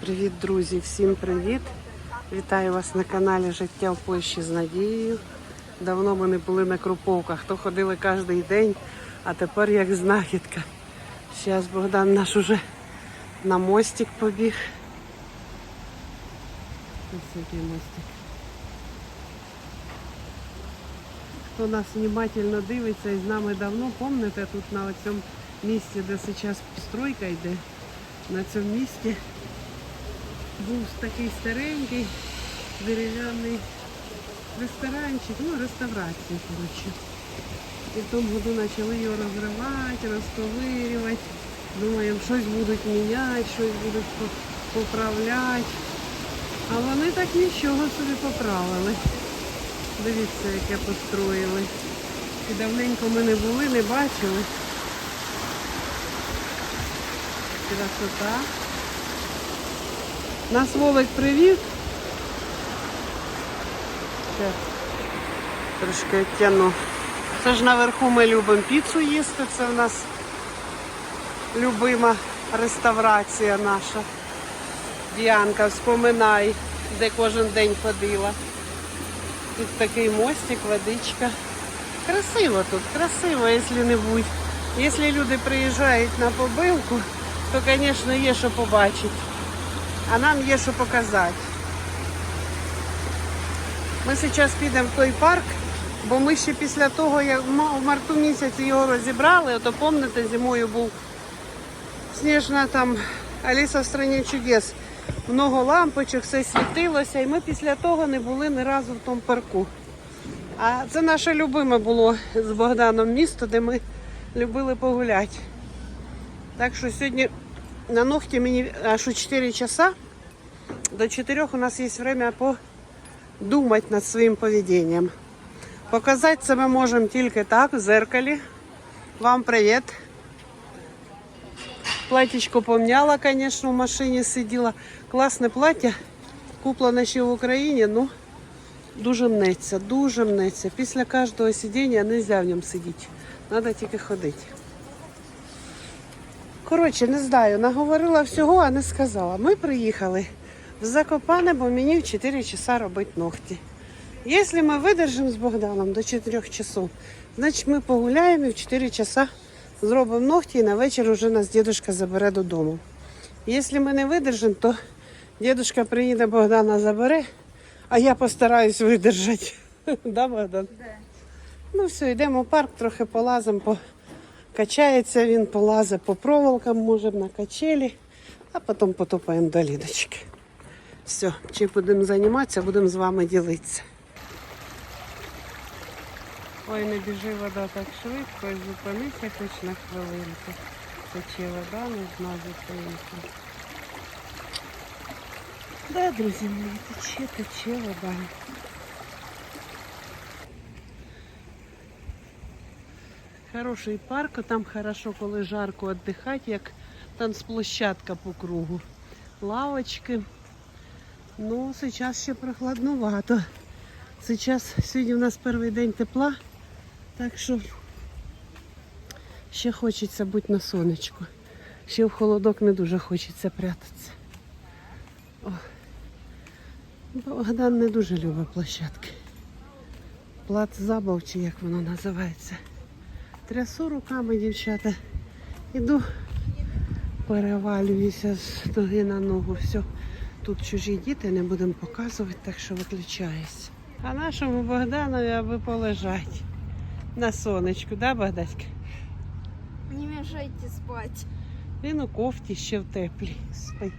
Привіт, друзі! Всім привіт! Вітаю вас на каналі Життя в Польщі з Надією. Давно ми не були на Круповках, то ходили кожен день, а тепер як знахідка. Зараз Богдан наш уже на мостик побіг. Ось який мостик. Хто нас внимательно дивиться і з нами давно, пам'ятаєте, тут на цьому місці, де зараз стройка йде, на цьому місці був такий старенький дерев'яний ресторанчик, ну реставрація, коротше. І в тому году почали його розривати, розковирювати. Думаємо, щось будуть міняти, щось будуть поправляти. А вони так нічого собі поправили. Дивіться, яке построїли. І давненько ми не були, не бачили. Красота. Нас Вовик привів. Щас. Трошки тяну. Це ж наверху ми любимо піцу їсти. Це в нас любима реставрація наша. Діанка, вспоминай, де кожен день ходила. Тут такий мостик, водичка. Красиво тут, красиво, якщо не будь. Якщо люди приїжджають на побилку, то, звісно, є що побачити. А нам є що показати. Ми зараз підемо в той парк, бо ми ще після того, як в марту місяці його розібрали, ото пам'ятаєте, зимою був сніжна там Аліса в страні чудес. Много лампочок, все світилося, і ми після того не були ні разу в тому парку. А це наше любиме було з Богданом місто, де ми любили погуляти. Так що сьогодні на ногті мені аж у 4 часа. До 4 у нас є время подумати над своїм поведінням. Показати себе можемо тільки так, в зеркалі. Вам привіт. Платічко помняла, звісно, в машині сиділа. Класне плаття. Куплене ще в Україні, ну дуже мнеться, дуже мнеться. Після кожного сидіння не можна в ньому сидіти. Треба тільки ходити. Коротше, не знаю, наговорила всього, а не сказала. Ми приїхали в Закопане, бо мені в 4 часа робити ногті. Якщо ми видержимо з Богданом до 4 часов, значить ми погуляємо і в 4 часа зробимо ногті і на вечір вже нас дідусь забере додому. Якщо ми не видержимо, то дідусь приїде Богдана забере, а я постараюсь видержати. Да, Богдан? Ну все, йдемо в парк, трохи полазимо, по... качається він, полазить по проволокам, може на качелі, а потім потопаємо до Лідочки. Все, чи будемо займатися, будемо з вами ділитися. Ой, не біжи вода так швидко, зупинися хоч на хвилинку. Тече вода, не зна зупинити. Да, друзі мої, тече, тече вода. Хороший парк, там хорошо, коли жарко віддихати, як танцплощадка по кругу. Лавочки. Ну, зараз ще прохладнувато. Зараз сьогодні у нас перший день тепла, так що ще хочеться бути на сонечку. Ще в холодок не дуже хочеться прятатися. О. Богдан не дуже любить площадки. Плат забав, чи як воно називається. Трясу руками, дівчата. Іду, перевалююся з ноги на ногу. Все. Тут чужі діти не будемо показувати, так що виключаюсь. А нашому Богданові аби полежать на сонечку, да, Богдаська? Не мешайте спать. Він у кофті ще в теплі спить.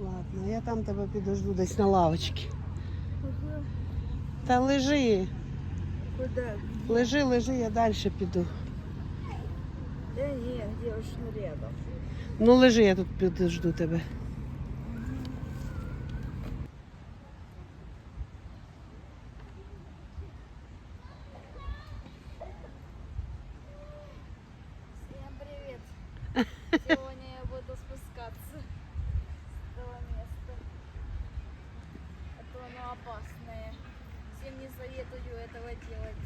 Ладно, я там тебе підожду десь на лавочці. Та лежи, Куда? лежи, лежи, я далі піду. Да нет, где уж рядом. Ну лежи, я тут підожду тебе. Всем привет. Сегодня я буду спускаться с этого места. А то оно опасное. Всем не советую этого делать.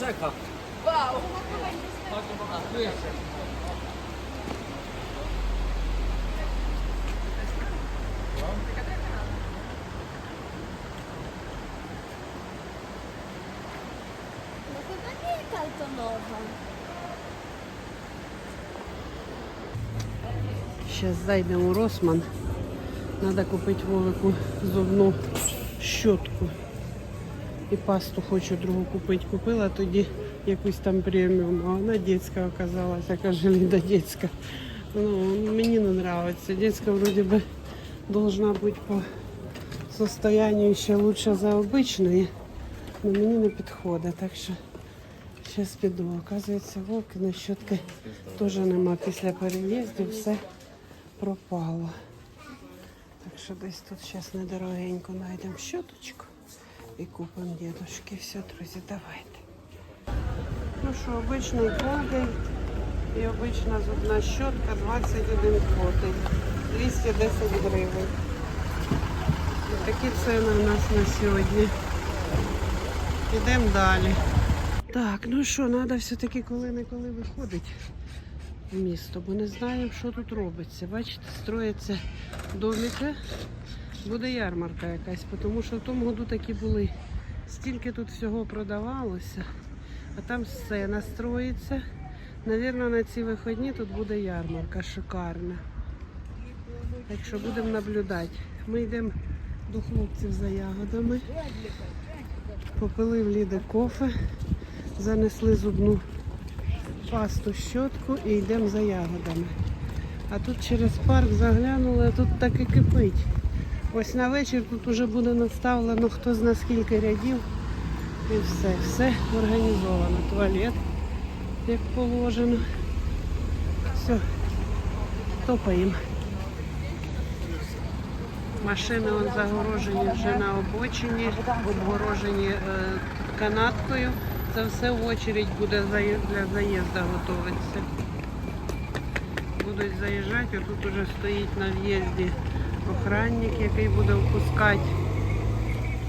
Rzeka. Вау! Зараз зайдемо у Росман. Треба купити Вовику зубну щотку. І пасту хочу другу купити. Купила тоді якусь там преміум, а вона дитяча оказалася, каже Ліда дитяча. Ну, мені не подобається. Дитяча вроді би должна бути по состоянию ще лучше за обичної, але мені не підходить. Так що зараз піду. Оказується, Вовкина щотки теж нема після переїздів, все пропало. Так що десь тут зараз недорогенько знайдемо щоточку і купимо дідушки. Все, друзі, давайте. Ну що, обичний колгейт і обична зубна щотка 21 злотий, 210 гривень. І такі ціни у нас на сьогодні. Йдемо далі. Так, ну що, треба все-таки коли-неколи виходить в місто, бо не знаємо, що тут робиться. Бачите, строїться домики, буде ярмарка якась, тому що в тому году такі були. Стільки тут всього продавалося, а там сцена строїться. Навірно, на ці вихідні тут буде ярмарка шикарна. Так що будемо наблюдати. Ми йдемо до хлопців за ягодами. Попили в ліде кофе, занесли зубну пасту щотку і йдемо за ягодами. А тут через парк заглянули, а тут так і кипить. Ось на вечір тут вже буде наставлено хто зна скільки рядів. І все, все організовано. Туалет, як положено. Все, топаємо. Машини вон загорожені вже на обочині, обгорожені е, канаткою. Це все в очередь буде для заїзду готуватися. Будуть заїжджати, отут уже стоїть на в'їзді охранник, який буде впускати.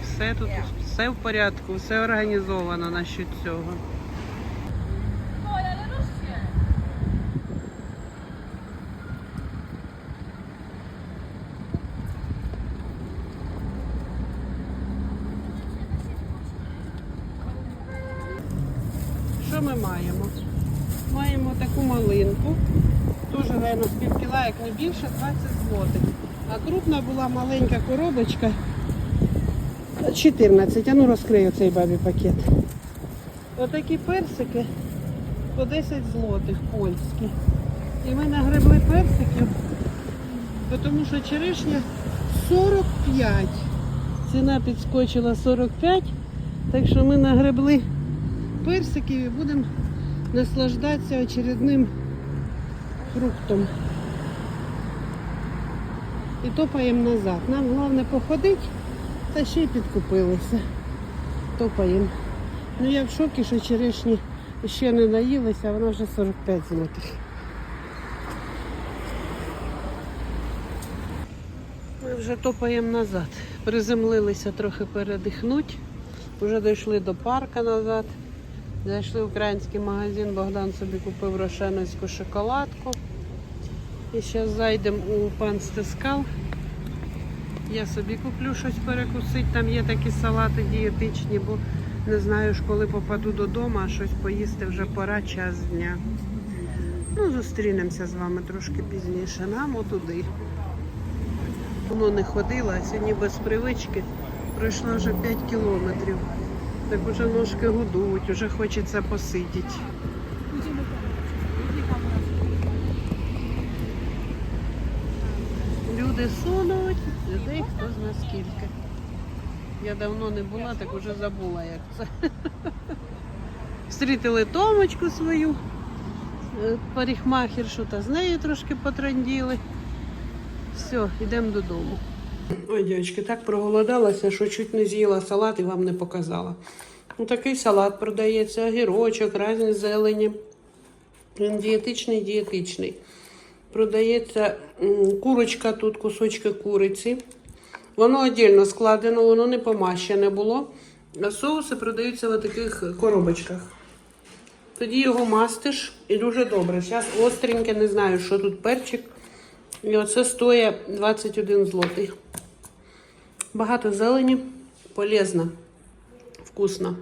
Все тут, все в порядку, все організовано насчет цього. Що ми маємо? Маємо таку малинку. Мабуть, з півкіла, як не більше, 20 злотих. А крупна була маленька коробочка. 14. А ну розкрию цей бабі пакет. Отакі персики по 10 злотих польські. І ми нагребли персиків, тому що черешня 45. Ціна підскочила 45. Так що ми нагребли персиків і будемо наслаждатися очередним фруктом. І топаємо назад. Нам головне походити, та ще й підкупилися. Топаємо. Ну я в шокі, що черешні ще не наїлися, а вона вже 45 злотих. Ми вже топаємо назад. Приземлилися трохи передихнути. Вже дійшли до парка назад. Зайшли в український магазин, Богдан собі купив рошеновську шоколадку. І зараз зайдемо у пан Стескал. Я собі куплю щось перекусити. Там є такі салати дієтичні, бо не знаю ж, коли попаду додому, а щось поїсти вже пора, час дня. Ну, зустрінемося з вами трошки пізніше. Нам отуди. Воно не ходила, а сьогодні без привички пройшла вже 5 кілометрів. Так уже ножки гудуть, уже хочеться посидіти. Сунуть, людей хто зна. Я давно не була, так уже забула, як це. Встрітили Томочку свою, е, парикмахершу, та з нею трошки потранділи. Все, йдемо додому. Ой, дівчатки, так проголодалася, що чуть не з'їла салат і вам не показала. Ну, такий салат продається, огірочок, різні зелені. Він дієтичний, дієтичний. Продається курочка тут, кусочки куриці. Воно віддільно складено, воно не помащене було. А соуси продаються в таких коробочках. Тоді його мастиш і дуже добре. Зараз остреньке, не знаю, що тут перчик. І оце стоїть 21 злотий. Багато зелені, полезно, вкусно.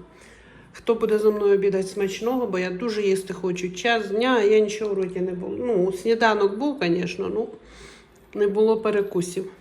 Хто буде зі мною обідати смачного, бо я дуже їсти хочу. Час дня, я нічого в роті не було. Ну, сніданок був, звісно, ну не було перекусів.